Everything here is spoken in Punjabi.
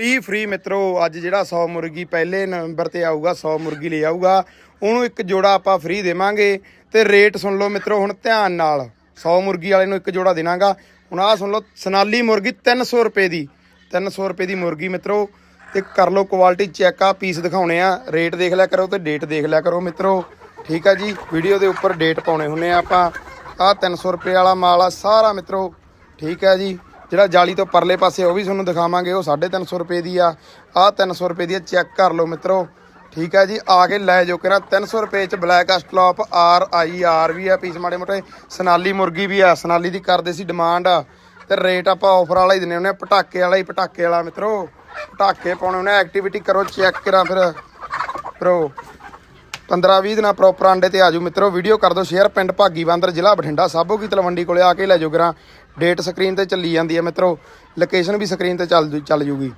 ਫ੍ਰੀ ਫ੍ਰੀ ਮਿੱਤਰੋ, ਅੱਜ ਜਿਹੜਾ 100 ਮੁਰਗੀ ਪਹਿਲੇ ਨੰਬਰ ਤੇ ਆਊਗਾ 100 ਮੁਰਗੀ ਲੈ ਆਊਗਾ, ਉਹਨੂੰ ਇੱਕ ਜੋੜਾ ਆਪਾਂ ਫ੍ਰੀ ਦੇਵਾਂਗੇ ਤੇ ਰੇਟ ਸੁਣ ਲਓ ਮਿੱਤਰੋ ਹੁਣ ਧਿਆਨ ਨਾਲ। 100 ਮੁਰਗੀ ਵਾਲੇ ਨੂੰ ਇੱਕ ਜੋੜਾ ਦੇਣਾਗਾ। ਹੁਣ ਆਹ ਸੁਣ ਲਓ, ਸਨਾਲੀ ਮੁਰਗੀ 300 ਰੁਪਏ ਦੀ 300 ਰੁਪਏ ਦੀ ਮੁਰਗੀ ਮਿੱਤਰੋ। ਤੇ ਕਰ ਲਓ ਕੁਆਲਿਟੀ ਚੈੱਕ ਆ ਪੀਸ ਦਿਖਾਉਣੇ ਆ। ਰੇਟ ਦੇਖ ਲਿਆ ਕਰੋ ਤੇ ਡੇਟ ਦੇਖ ਲਿਆ ਕਰੋ ਮਿੱਤਰੋ। ਠੀਕ ਆ ਜੀ ਵੀਡੀਓ ਦੇ ਉੱਪਰ ਡੇਟ ਪਾਉਣੇ ਹੁੰਨੇ ਆ ਆਪਾਂ। ਆਹ 300 ਰੁਪਏ ਵਾਲਾ ਮਾਲ ਆ ਸਾਰਾ ਮਿੱਤਰੋ। ਠੀਕ ਹੈ ਜੀ। ਜਿਹੜਾ ਜਾਲੀ ਤੋਂ ਪਰਲੇ ਪਾਸੇ ਉਹ ਵੀ ਤੁਹਾਨੂੰ ਦਿਖਾਵਾਂਗੇ, ਉਹ 350 ਰੁਪਏ ਦੀ ਆ। ਆਹ 300 ਰੁਪਏ ਦੀ ਆ, ਚੈੱਕ ਕਰ ਲਓ ਮਿੱਤਰੋ। ਠੀਕ ਹੈ ਜੀ, ਆ ਕੇ ਲੈ ਜਾਓ ਕਿਰਾ 300 ਰੁਪਏ ਚ ਬਲੈਕ ਅਸਟਲੌਪ ਆਰ ਆਈ ਆਰ ਵੀ ਆ, ਪੀਸ ਮਾੜੇ ਮੋਟੇ। ਸਨਾਲੀ ਮੁਰਗੀ ਵੀ ਆ, ਸਨਾਲੀ ਦੀ ਕਰਦੇ ਸੀ ਡਿਮਾਂਡ ਤੇ ਰੇਟ ਆਪਾਂ ਆਫਰ ਵਾਲਾ ਹੀ ਦਿੰਨੇ ਹੁੰਨੇ ਆ, ਪਟਾਕੇ ਵਾਲਾ ਹੀ, ਪਟਾਕੇ ਵਾਲਾ ਮਿੱਤਰੋ। ਪਟਾਕੇ ਪਾਉਣੇ ਉਹਨੇ ਐਕਟੀਵਿਟੀ ਕਰੋ, ਚੈੱਕ ਕਰਾਂ ਫਿਰ। ਪ੍ਰੋ 15 20 ਦਿਨਾਂ ਪ੍ਰੋਪਰ ਆਂਡੇ ਤੇ ਆਜੋ ਮਿੱਤਰੋ ਵੀਡੀਓ ਕਰ ਦਿਓ ਸ਼ੇਅਰ ਪਿੰਡ ਭਾਗੀ ਬਾਂਦਰ, ਜ਼ਿਲ੍ਹਾ ਬਠਿੰਡਾ ਸਾਬੋ ਕੀ ਤਲਵੰਡੀ ਕੋਲੇ ਆ ਕੇ ਲੈ ਜਾਓ ਗਰਾਂ। ਡੇਟ ਸਕਰੀਨ ਤੇ ਚੱਲੀ ਜਾਂਦੀ ਹੈ ਮਿੱਤਰੋ ਲੋਕੇਸ਼ਨ ਵੀ ਸਕਰੀਨ ਤੇ ਚੱਲ ਜੂ- ਚੱਲ ਜੂਗੀ।